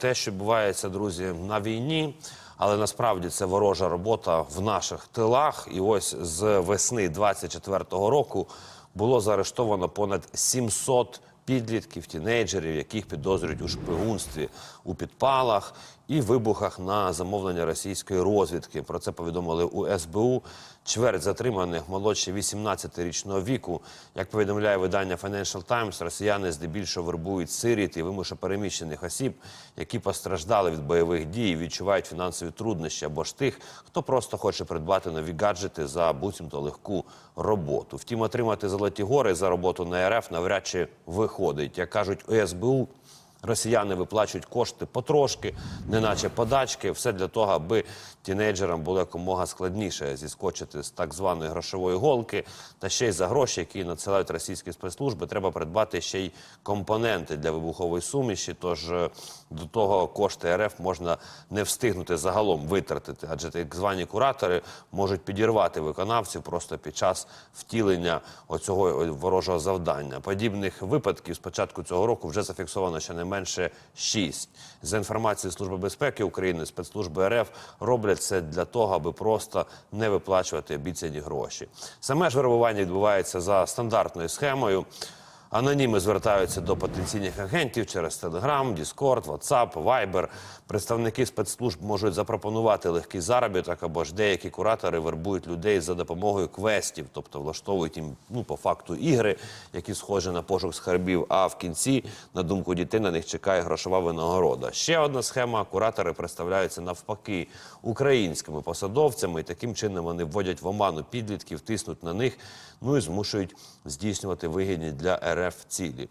те, що відбувається, друзі, на війні. Але насправді це ворожа робота в наших тилах. І ось з весни 24-го року було заарештовано понад 700 підлітків, тінейджерів, яких підозрюють у шпигунстві, у підпалах і вибухах на замовлення російської розвідки. Про це повідомили у СБУ. Чверть затриманих молодші 18-річного віку. Як повідомляє видання Financial Times, росіяни здебільшого вербують сиріт і вимушепереміщених осіб, які постраждали від бойових дій, відчувають фінансові труднощі або ж тих, хто просто хоче придбати нові гаджети за буцімто легку роботу. Втім, отримати золоті гори за роботу на РФ навряд чи виходить. Як кажуть у СБУ, Росіяни виплачують кошти потрошки, неначе подачки, все для того, аби тінейджерам було якомога складніше зіскочити з так званої грошової голки. Та ще й за гроші, які надсилають російські спецслужби, треба придбати ще й компоненти для вибухової суміші. Тож е, до того кошти РФ можна не встигнути загалом витратити, адже так звані куратори можуть підірвати виконавців просто під час втілення оцього ворожого завдання. Подібних випадків з початку цього року вже зафіксовано щонайменше шість. За інформацією Служби безпеки України, спецслужби РФ роблять це для того, аби просто не виплачувати обіцяні гроші. Саме ж вербування відбувається за стандартною схемою. Аноніми звертаються до потенційних агентів через Telegram, Discord, WhatsApp, Viber. Представники спецслужб можуть запропонувати легкий заробіток або ж деякі куратори вербують людей за допомогою квестів, тобто влаштовують їм ну по факту ігри, які схожі на пошук скарбів. А в кінці, на думку дітей, на них чекає грошова винагорода. Ще одна схема: куратори представляються навпаки українськими посадовцями, і таким чином вони вводять в оману підлітків, тиснуть на них, ну і змушують здійснювати вигідні для РФ цілі.